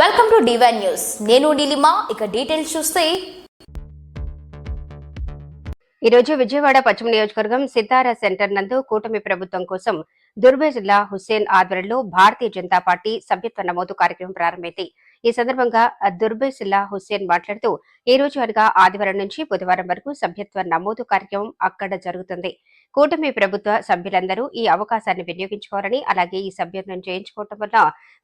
Welcome to divine news నేను నీలిమా ఇక details చూస్తే. ఈ రోజు విజయవాడ పశ్చిమ నియోజకవర్గం సితారా సెంటర్ నందు కూటమి ప్రభుత్వం కోసం దుర్బే జిల్లా హుస్సేన్ ఆధ్వర్యంలో భారతీయ జనతా పార్టీ సభ్యత్వ నమోదు కార్యక్రమం ప్రారంభమైంది. ఈ సందర్భంగా దుర్బేసిల్లా హుస్సేన్ మాట్లాడుతూ ఈ రోజు అనగా ఆదివారం నుంచి బుధవారం వరకు సభ్యత్వ నమోదు కార్యక్రమం అక్కడ జరుగుతుంది. కూటమి ప్రభుత్వ సభ్యులందరూ ఈ అవకాశాన్ని వినియోగించుకోవాలని అలాగే ఈ సభ్యత్వం చేయించుకోవటం వల్ల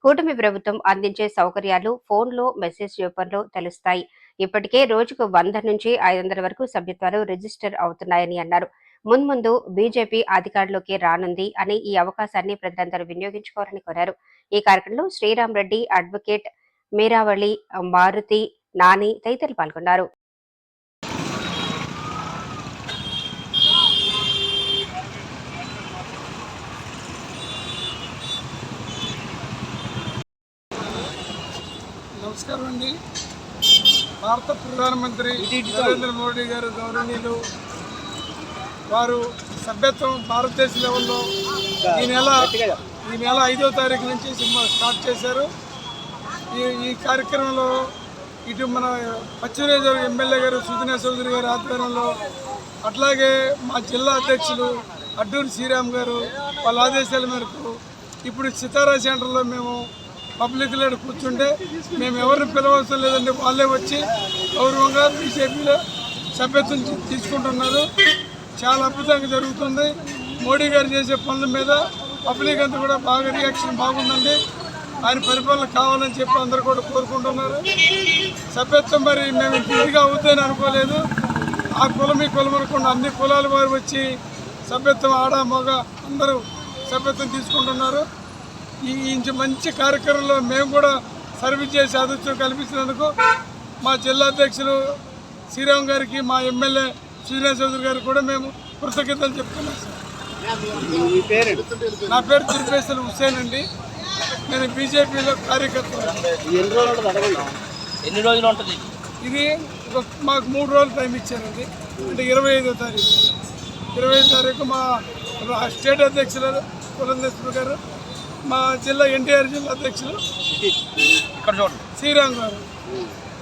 కూటమి ప్రభుత్వం అందించే సౌకర్యాలు ఫోన్లో మెసేజ్ రూపంలో తెలుస్తాయి. ఇప్పటికే రోజుకు వంద నుంచి ఐదు వందల వరకు సభ్యత్వాలు రిజిస్టర్ అవుతున్నాయని అన్నారు. మున్ముందు బీజేపీ అధికారంలోకి రానుంది అని ఈ అవకాశాన్ని ప్రజలందరూ వినియోగించుకోవాలని కోరారు. ఈ కార్యక్రమంలో శ్రీరామ్ రెడ్డి అడ్వకేట్ మీరావళి మారుతి నాని తదితరులు పాల్గొన్నారు. నమస్కారం అండి. భారత ప్రధానమంత్రి నరేంద్ర మోడీ గారు గౌరవనీయులు వారు సభ్యత్వం భారతదేశ లెవెల్లో ఈ నెల ఈ నెల ఐదో తారీఖు నుంచి సినిమా స్టార్ట్ చేశారు. ఈ ఈ కార్యక్రమంలో ఇటు మన పశ్చిమ ఎమ్మెల్యే గారు సుజనా చౌదరి గారి ఆధ్వర్యంలో అట్లాగే మా జిల్లా అధ్యక్షులు అడ్డూరి శ్రీరామ్ గారు వాళ్ళ ఆదేశాల మేరకు ఇప్పుడు సితారా సెంటర్లో మేము పబ్లిక్ లీడర్ కూర్చుంటే మేము ఎవరిని పిలవలసిన లేదండి వాళ్ళే వచ్చి గౌరవంగా బీజేపీలో సభ్యత్వం తీసుకుంటున్నారు. చాలా అద్భుతంగా జరుగుతుంది. మోడీ గారు చేసే పనుల మీద పబ్లిక్ అంతా కూడా బాగా రియాక్షన్ బాగుందండి. ఆయన పరిపాలన కావాలని చెప్పి అందరూ కూడా కోరుకుంటున్నారు. సభ్యత్వం మరి మేము ఇంత ఇదిగా అవుతుందని అనుకోలేదు. ఆ కులం ఈ కులం అనుకుండా అన్ని కులాల వారు వచ్చి సభ్యత్వం ఆడ మగ అందరూ సభ్యత్వం తీసుకుంటున్నారు. ఈ ఇంత మంచి కార్యక్రమంలో మేము కూడా సర్వీస్ చేసి అదృష్టం కల్పించినందుకు మా జిల్లా అధ్యక్షులు శ్రీరామ్ గారికి మా ఎమ్మెల్యే శ్రీనివాస చౌదరి గారికి కూడా మేము కృతజ్ఞతలు చెప్తున్నాం సార్. నా పేరు తిరుపేశ్వర హుస్సేన్ అండి. నేను బీజేపీలో కార్యకర్త ఎన్ని రోజులు ఉంటుంది ఇది మాకు మూడు రోజులు టైం ఇచ్చారండి అంటే ఇరవై ఐదో తారీఖు. ఇరవై ఐదో తారీఖు మా రా- స్టేట్ అధ్యక్షులు పురంధేశ్వర గారు మా జిల్లా ఎన్టీఆర్ జిల్లా అధ్యక్షులు ఇక్కడ చూడండి. శ్రీరామ్ గారు.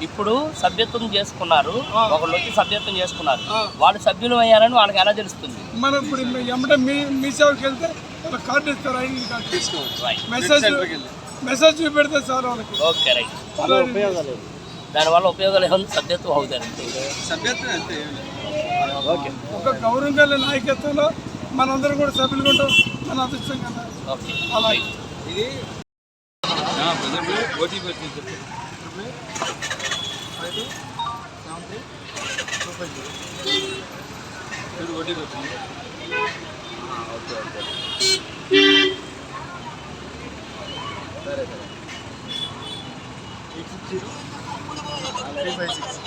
ఇప్పుడు సభ్యత్వం చేసుకున్నారు. ఒకళ్ళు వచ్చి సభ్యత్వం చేసుకున్నారు. వాళ్ళు సభ్యులు అయ్యారని వాళ్ళకి ఎలా తెలుస్తుంది? మనం ఇప్పుడు ఎమ్మటే మీ మీ సేవకి వెళ్తే కార్డు ఇస్తారు ID card. Right message message చూపెడితే sir వాళ్ళకి. Okay right. దానివల్ల ఉపయోగాలు ఏముంది సభ్యత్వం అవుతారు ఓకే. ఒక గౌరవం గల నాయకత్వంలో మనందరం కూడా సభ్యులుగా ఉంటాం. మన అదృష్టం కదా. ఓకే. అలా అయిపోయింది చూడు వడ్డీకి వచ్చింది ఓకే ఓకే సరే సరే eight six zero three five six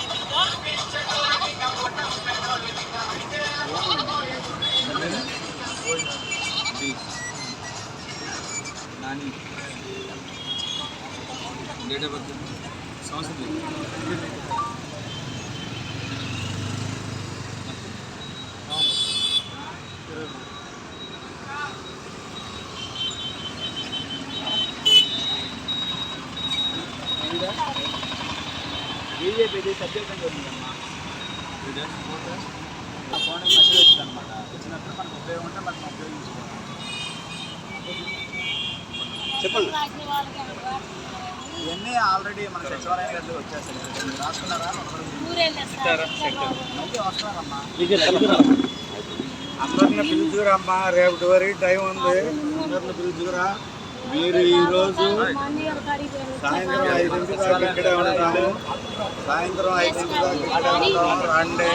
date of birth సంవత్సరం బీజేపీ సభ్యత్వం జరిగిందమ్మా ఆ ఫోన్ మెసేజ్ వచ్చింది అనమాట వచ్చినప్పుడు మనకు ఉపయోగం ఉంటే మనం ఉపయోగించుకోవాలి చెప్పండి. ఇవన్నీ ఆల్రెడీ మన సచివాలయం గారిలో వచ్చేస్తాయి. మీరు రాసుకున్నారా వస్తున్నారమ్మా. అందరిని పిలుచుకురమ్మా. రేపటి వరకు టైం ఉంది. అందరిని పిలుచుకురా. మీరు ఈరోజు సాయంత్రం ఐదింటి దాకా ఇక్కడే ఉంటాము సాయంత్రం ఐదింటి దాకా ఇక్కడే ఉంటాము రండి